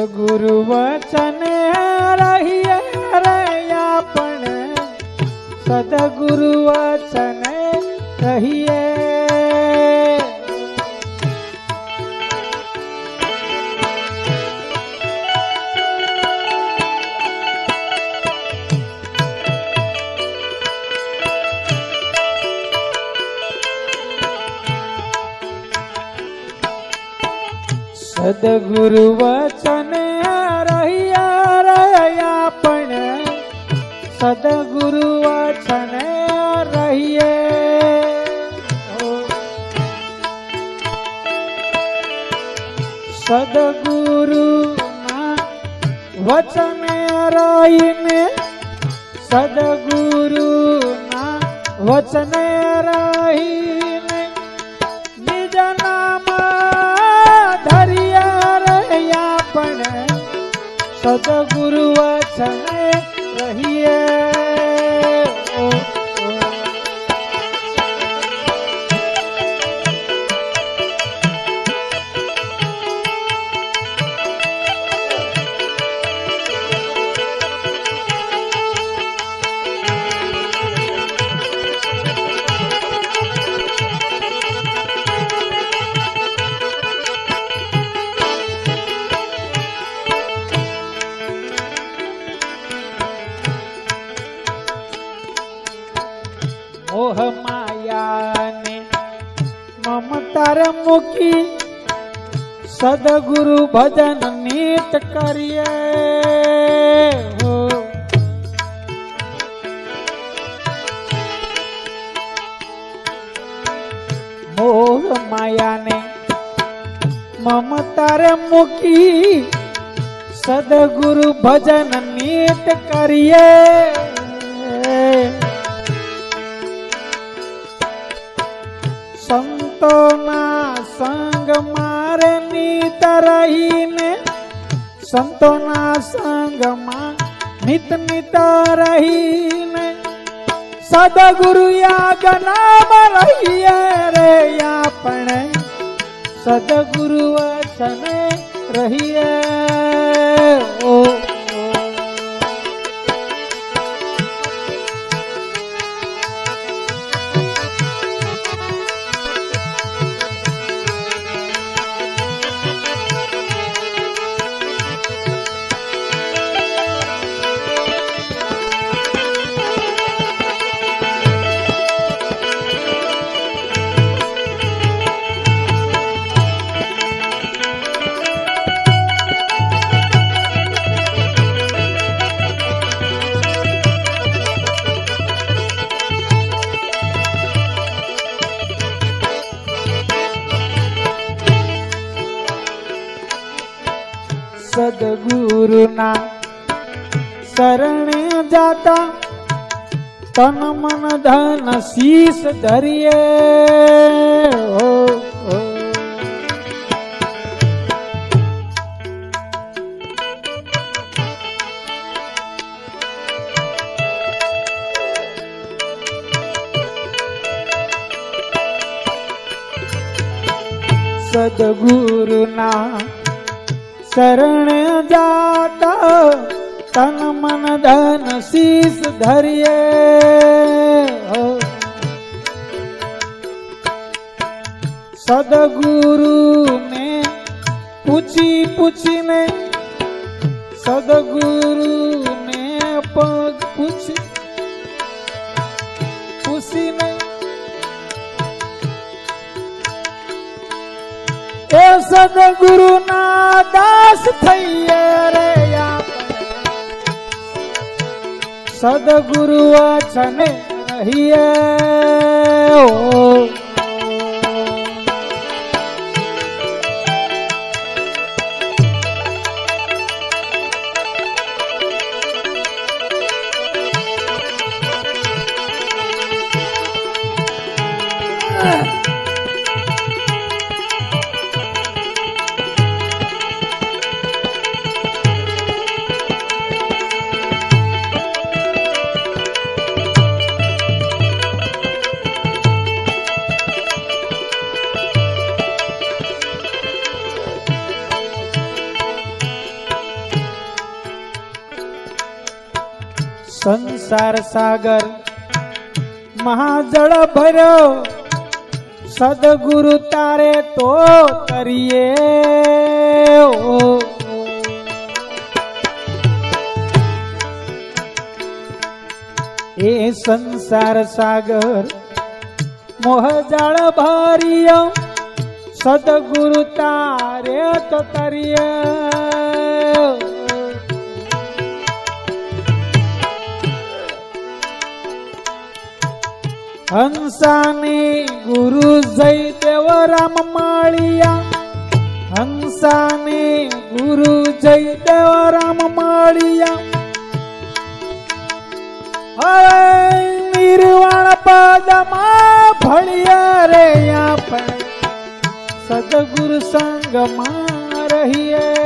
સદગુરુ વચન રહીએ રહ્યા પણ સદગુરુ વચન રહીએ સદગુરુ વચન રહ્યા રહ્યા પણ સદગુરુ વચન રહીએ. સદગુરુ વચન રહીને સદગુરુ વચન સદગુરુ વચન રહીએ સદગુરુ ભજન નીત કરીએ હો. મોહ માયાને મમતારે મૂકી સદગુરુ ભજન નીત કરીએ સંતોના સંગ મારે નીત રહીને સંતોના સંગમાં નિત નિત રહીને સદગુરુ યાગ નામ રહીએ રે આપણે સદગુરુ વચન રહીએ ઓ સદગુરુના શરણે જાતા તન મન ધન શીશ ધરીએ. સદગુરુના શરણ જાતા, તન મન ધન શીસ ધરીએ. સદગુરુ ને પૂછી પૂછીને, સદગુરુ ને પગ પૂછી પૂછીને, એ સદગુરુ થઈએ રે. સદગુરુ વચન રહીએ ઓ. સંસાર સાગર, મહાજળ ભર્યો, સદગુરુ તારે તો તરીએ. એ સંસાર સાગર, મોહજાળ ભર્યો, સદગુરુ તારે તો તરીએ. હંસાની ગુરુ જય દેવ રામ માળિયા. હંસાની ગુરુ જય દેવ રામ માળિયા. હવે નિર્વાણ પદમાં ભળિયા રે આપણે. સદગુરુ સંગમાં રહીએ.